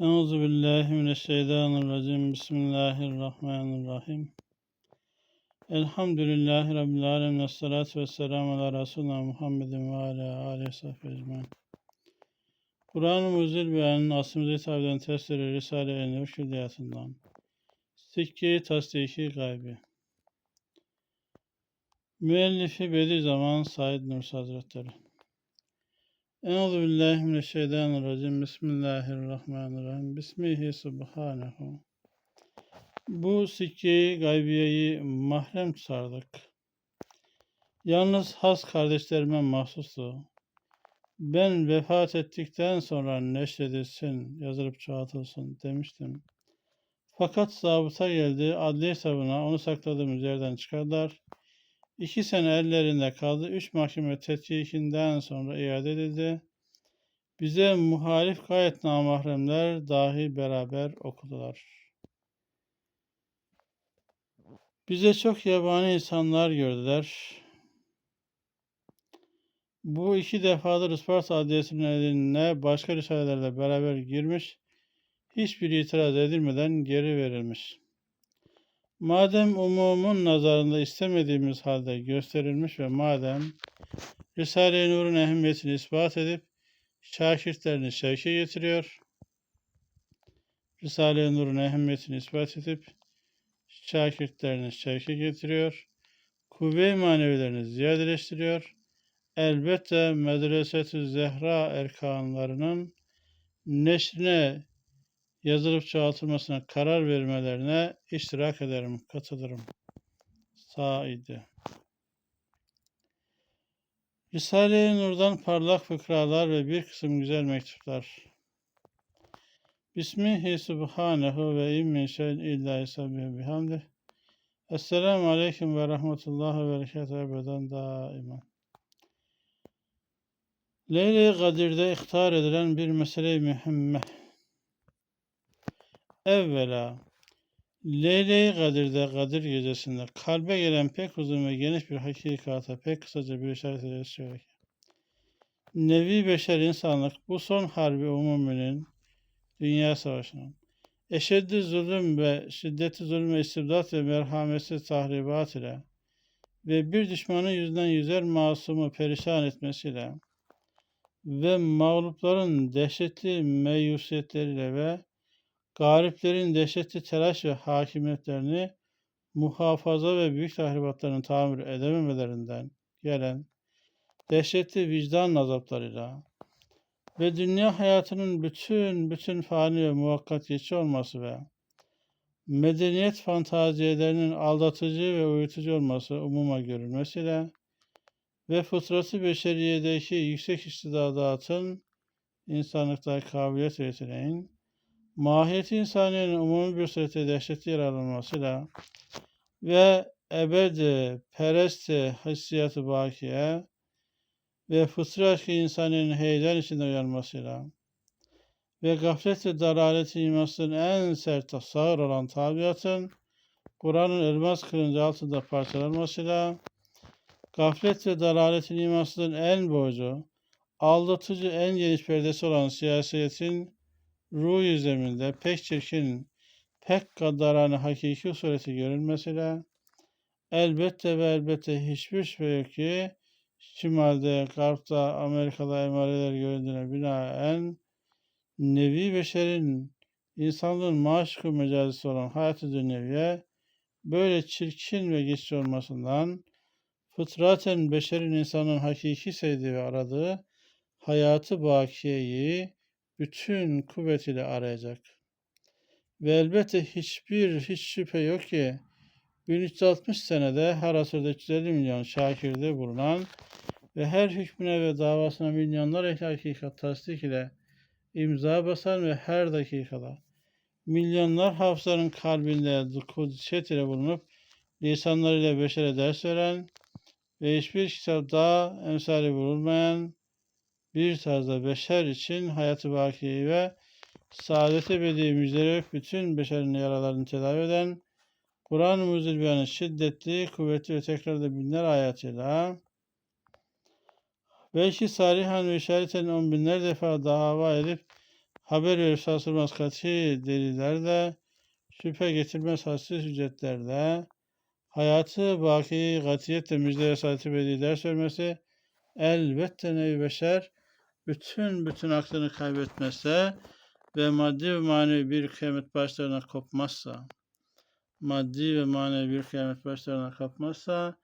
Euzu billahi mineşşeytanirracim. Bismillahirrahmanirrahim. Elhamdülillahi rabbil alamin. Essalatu vesselamu ala resulina Muhammedin ve ala alihi sahbihi ecmaîn. Kur'an-ı Mucizül Beyan'ın aslımıza hitap eden tefsiri Risale-i Nur Külliyatından. Sikke-i Tasdiki Gaybi. Müellifi Bediüzzaman Said Nursi Hazretleri. Euzu billahi mineşşeytanirracim. Bismillahirrahmanirrahim. Bismihi subhanehu. Bu sikkeyi gaybiyeyi mahrem tutardık. Yalnız has kardeşlerime mahsustu. Ben vefat ettikten sonra neşredilsin, yazılıp çoğaltılsın demiştim. Fakat zabıta geldi, adli hesabına onu sakladığımız yerden çıkardılar. İki sene ellerinde kaldı. Üç mahkeme tetkikinden sonra iade edildi. Bize muhalif gayet namahremler dahi beraber okudular. Bize çok yabani insanlar gördüler. Bu iki defadır Isparta Adliyesi'nin eline başka risalelerle beraber girmiş, hiçbir itiraz edilmeden geri verilmiş. Madem umumun nazarında istemediğimiz halde gösterilmiş ve madem Risale-i Nur'un ehemmiyetini ispat edip şakirtlerini şevke getiriyor, Risale-i Nur'un ehemmiyetini ispat edip şakirtlerini şevke getiriyor, kuvve-i manevilerini ziyadeleştiriyor, elbette Medreset-i Zehra erkanlarının neşrine yazılıp çoğaltılmasına karar vermelerine iştirak ederim, katılırım. Saidi. Risale-i Nur'dan parlak fıkralar ve bir kısım güzel mektuplar. Bismihi subhanehu ve immin şeyin illa isabihi bihamdih. Esselamu aleyküm ve rahmetullahi ve berekatuhu ebeden daima. Leyle-i Kadir'de ihtar edilen bir mesele-i mühimme. Evvela, Leyle-i Kadir'de Kadir gecesinde kalbe gelen pek uzun ve geniş bir hakikata pek kısaca bir işaret ederiz ki. Nevi beşer insanlık bu son harbi umuminin, dünya savaşının, eşeddi zulüm ve şiddeti zulüm ve istibdat ve merhametsiz tahribat ile ve bir düşmanın yüzünden yüzer masumu perişan etmesiyle ve mağlupların dehşetli meyusiyetleriyle ve Gariplerin dehşetli telaş ve hakimiyetlerini muhafaza ve büyük tahribatlarını tamir edememelerinden gelen dehşetli vicdan azaplarıyla ve dünya hayatının bütün bütün fani ve muvakkat geçici olması ve medeniyet fantaziyelerinin aldatıcı ve uyutucu olması umuma görülmesiyle ve fıtratı beşeriyedeki yüksek istidadatın insanlıkta kabiliyet yeteneğin mahiyeti insaniyenin umumi bir surette dehşetli yer alınmasıyla ve ebedi peresti hissiyatı bakiye ve fıtrat insaniyenin heyecan içinde uyanmasıyla ve gaflet ve daraleti imasının en sert sağır olan tabiatın Kur'an'ın elmas kılıncı altında parçalanmasıyla gaflet ve dalaletin imasının en boğucu, aldatıcı en geniş perdesi olan siyasetin ruh zeminde pek çirkin, pek gaddarane hakiki sureti görülmesiyle elbette ve elbette hiçbir şüphe yok ki Şimal'de, Garp'ta, Amerika'da emareler görüldüğüne binaen Nevi Beşer'in insanlığın maşıkı mecazisi olan hayatı dünyeviye böyle çirkin ve geçici olmasından fıtraten beşerin insanın hakiki sevdiği ve aradığı hayatı bakiyeyi bütün kuvvetiyle arayacak. Ve elbette hiçbir hiç şüphe yok ki 1360 senede her asırda 350 milyon şakirde bulunan ve her hükmüne ve davasına milyonlar ehli hakikat tasdik ile imza basan ve her dakikada milyonlar hafızların kalbinde kudüset ile bulunup lisanlarıyla beşere ders veren ve hiçbir kitap daha emsali bulunmayan bir tarzda beşer için hayatı bakiyi ve saadeti bedi müjdeleyip bütün beşerin yaralarını tedavi eden Kur'an-ı Mucizül şiddetli, kuvvetli ve tekrarda binler ayetiyle belki salihan ve işareten on binler defa dava edip haber verip sarsılmaz kati delillerde, şüphe getirmez hassiz hüccetlerde, hayatı baki gatiyetle müjde ve saati bedi ders vermesi, elbette nevi beşer, bütün bütün aklını kaybetmezse ve maddi ve manevi bir kıyamet başlarına kopmazsa, maddi ve manevi bir kıyamet başlarına kapmazsa,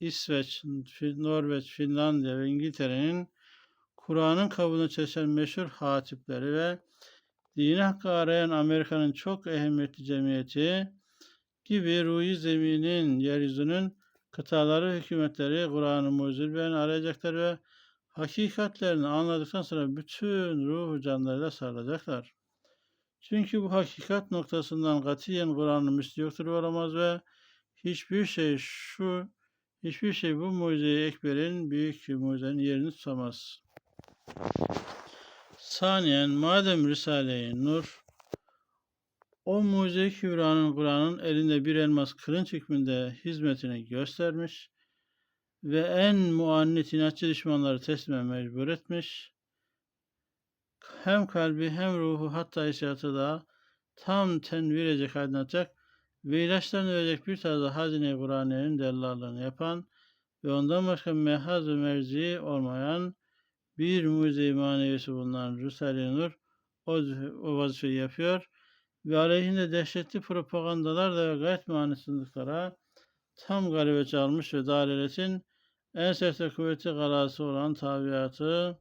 İsveç, Norveç, Finlandiya ve İngiltere'nin Kur'an'ın kabulünü çeşen meşhur hatipleri ve dini hakkı arayan Amerika'nın çok ehemmiyetli cemiyeti gibi ruhi zeminin, yeryüzünün kıtaları, hükümetleri Kur'an'ın mucizelerini arayacaklar ve hakikatlerini anladıktan sonra bütün ruhu canlarıyla sarılacaklar. Çünkü bu hakikat noktasından katiyen Kur'an'ın misli yoktur olamaz ve hiçbir şey şu hiçbir şey bu mucize-i ekberin büyük mucizenin yerini tutamaz. Saniyen madem Risale-i Nur o mucize-i kübranın Kur'an'ın elinde bir elmas kırınç hükmünde hizmetini göstermiş ve en muannit inatçı düşmanları teslime mecbur etmiş. Hem kalbi hem ruhu hatta hissiyatı da tam tenvir edecek, aydınlatacak ve ilaçlarını verecek bir tarzda hazine-i Kur'an'ın dellallarını yapan ve ondan başka mehaz ve merci olmayan bir mucize-i manevisi bulunan Risale-i Nur o, o vazifeyi yapıyor ve aleyhinde dehşetli propagandalar da ve gayet manisizliklara tam galebe çalmış ve dalaletin en sert ve kuvvetli galası olan tabiatı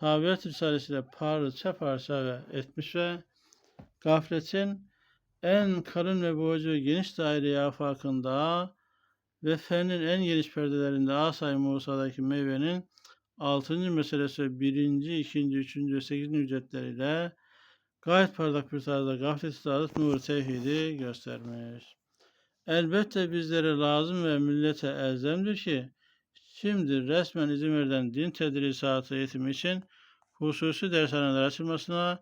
tabiat risalesiyle parça parça ve etmiş ve gafletin en kalın ve boğucu geniş daire afakında ve fennin en geniş perdelerinde Asay Musa'daki meyvenin 6. meselesi ve 1. 2. 3. ve 8. ücretleriyle gayet parlak bir tarzda gaflet saadet nuru tevhidi göstermiş. Elbette bizlere lazım ve millete elzemdir ki şimdi resmen izin verilen din tedrisatı eğitimi için hususi dershaneler açılmasına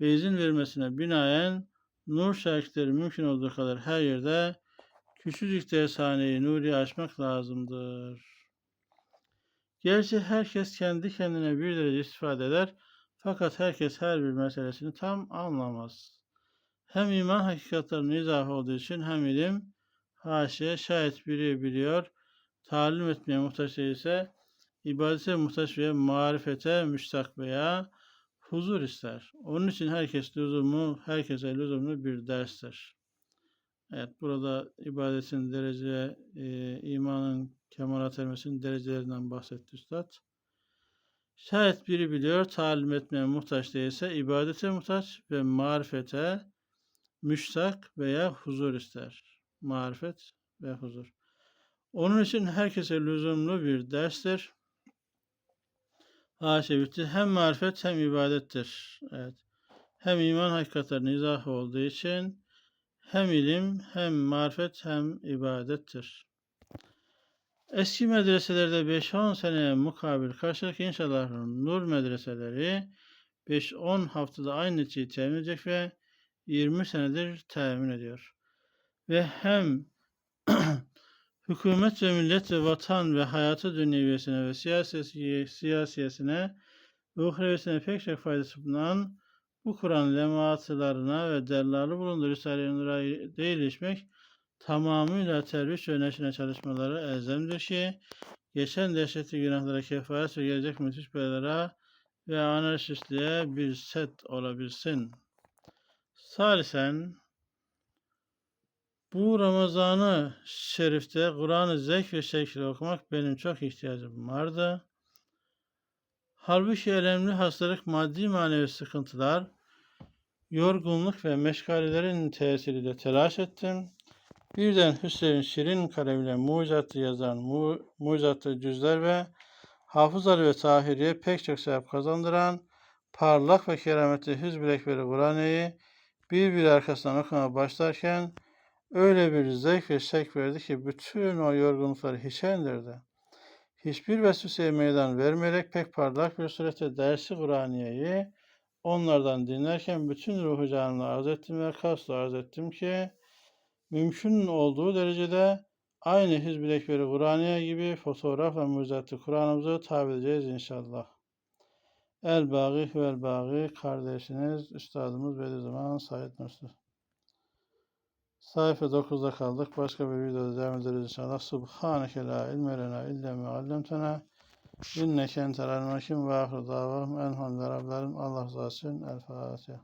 ve izin verilmesine binaen nur şarkıları mümkün olduğu kadar her yerde küçücük dershaneyi nuri açmak lazımdır. Gerçi herkes kendi kendine bir derece istifade eder fakat herkes her bir meselesini tam anlamaz. Hem iman hakikatlerinin izahı olduğu için hem ilim, haşiye, şayet biri biliyor, talim etmeye muhtaç değilse, ibadete muhtaç veya marifete müştak veya huzur ister. Onun için herkes lüzumu, herkese lüzumlu bir derstir. Evet, burada ibadetin derece, e, imanın kemalat ermesinin derecelerinden bahsetti Üstad. Şayet biri biliyor, talim etmeye muhtaç değilse, ibadete muhtaç ve marifete müştak veya huzur ister. Marifet ve huzur. Onun için herkese lüzumlu bir derstir. Haşa bitti. Hem marifet hem ibadettir. Evet. Hem iman hakikatlerinin izahı olduğu için hem ilim hem marifet hem ibadettir. Eski medreselerde 5-10 seneye mukabil karşılık inşallah nur medreseleri 5-10 haftada aynı neticeyi temin edecek ve 20 senedir temin ediyor. Ve hem hükümet ve millet ve vatan ve hayatı dünyeviyesine ve siyasesi, siyasiyesine ve uhrevisine pek çok faydası bulunan bu Kur'an lemaatlarına ve derlarlı bulunduğu Risale-i Nur'a değilişmek tamamıyla terbiş ve neşine çalışmaları elzemdir ki geçen dehşetli günahlara kefaret ve gelecek müthiş belara ve anarşistliğe bir set olabilsin. Salisen bu Ramazanı şerifte Kur'an'ı zevk ve şekilde okumak benim çok ihtiyacım vardı. Halbuki önemli hastalık, maddi manevi sıkıntılar, yorgunluk ve meşgalelerin tesiriyle telaş ettim. Birden Hüseyin Şirin kalemiyle mucizatı yazan mu, mucizatlı cüzler ve Hafız Ali ve Tahiri'ye pek çok sevap kazandıran parlak ve kerametli Hizb-i Ekber-i Kur'an'ı bir bir arkasından okumaya başlarken öyle bir zevk ve şek verdi ki bütün o yorgunlukları hiçe indirdi. Hiçbir vesveseye meydan vermeyerek pek parlak bir surette dersi Kur'aniyeyi onlardan dinlerken bütün ruhu canımla arz ettim ve kasla arz ettim ki mümkün olduğu derecede aynı Hizb-i Ekber-i Kur'aniye gibi fotoğraf ve mucizatlı Kur'an'ımızı tabi edeceğiz inşallah. El Bagi vel Bagi kardeşiniz Üstadımız Bediüzzaman Said Nursi. Sayfa 9'da kaldık. Başka bir videoda devam ederiz inşallah. Subhaneke la ilme lena illa ma allamtena. İnneke entel alim hakim ve ahiru davahum elhamdülillahi rabbil alemin. Allah razı olsun. El Fatiha.